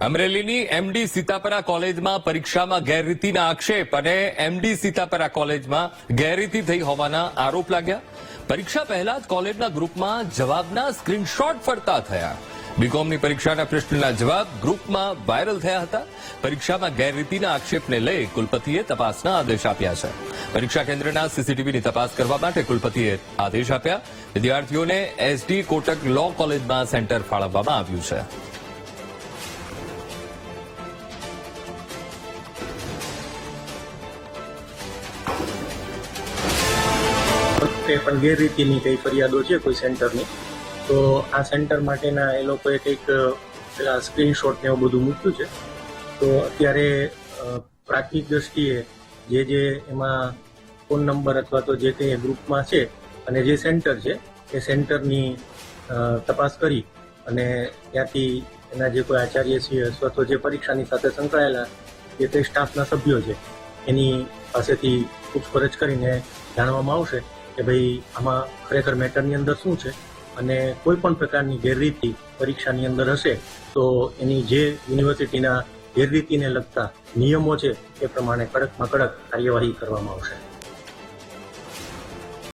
અમરેલીની MD Sitapara કોલેજમાં પરીક્ષામાં ગેરરીતિના આક્ષેપ અને એમડી સીતાપરા કોલેજમાં ગેરરીતિ થઈ હોવાના આરોપ લાગ્યા. પરીક્ષા પહેલા જ કોલેજના ગ્રુપમાં જવાબના સ્ક્રીનશોટ ફરતા થયા. બીકોમની પરીક્ષાના પ્રશ્નના જવાબ ગ્રુપમાં વાયરલ થયા હતા. પરીક્ષામાં ગેરરીતિના આક્ષેપને લઈ કુલપતિએ તપાસના આદેશ આપ્યા છે. પરીક્ષા કેન્દ્રના સીસીટીવીની તપાસ કરવા માટે કુલપતિએ આદેશ આપ્યા. વિદ્યાર્થીઓને એસડી કોટક લો કોલેજમાં સેન્ટર ફાળવવામાં આવ્યું છે. વખતે પણ ગેરરીતિની કઈ ફરિયાદો છે કોઈ સેન્ટરની? તો આ સેન્ટર માટેના એ લોકોએ કંઈક પેલા સ્ક્રીનશોટ ને એવું બધું મૂક્યું છે. તો અત્યારે પ્રાથમિક દ્રષ્ટિએ જે જે એમાં ફોન નંબર અથવા તો જે કંઈ ગ્રુપમાં છે અને જે સેન્ટર છે, એ સેન્ટરની તપાસ કરી અને ત્યાંથી એના જે કોઈ આચાર્ય છે અથવા તો જે પરીક્ષાની સાથે સંકળાયેલા જે તે સ્ટાફના સભ્યો છે, એની પાસેથી પૂછપરછ કરીને જાણવામાં આવશે. કે ભાઈ આમાં ખરેખર મેટરની અંદર શું છે? અને કોઈ પણ પ્રકારની ગેરરીતિ પરીક્ષાની અંદર હશે, તો એની જે યુનિવર્સિટીના ગેરરીતિને લગતા નિયમો છે, એ પ્રમાણે કડકમાં કડક કાર્યવાહી કરવામાં આવશે.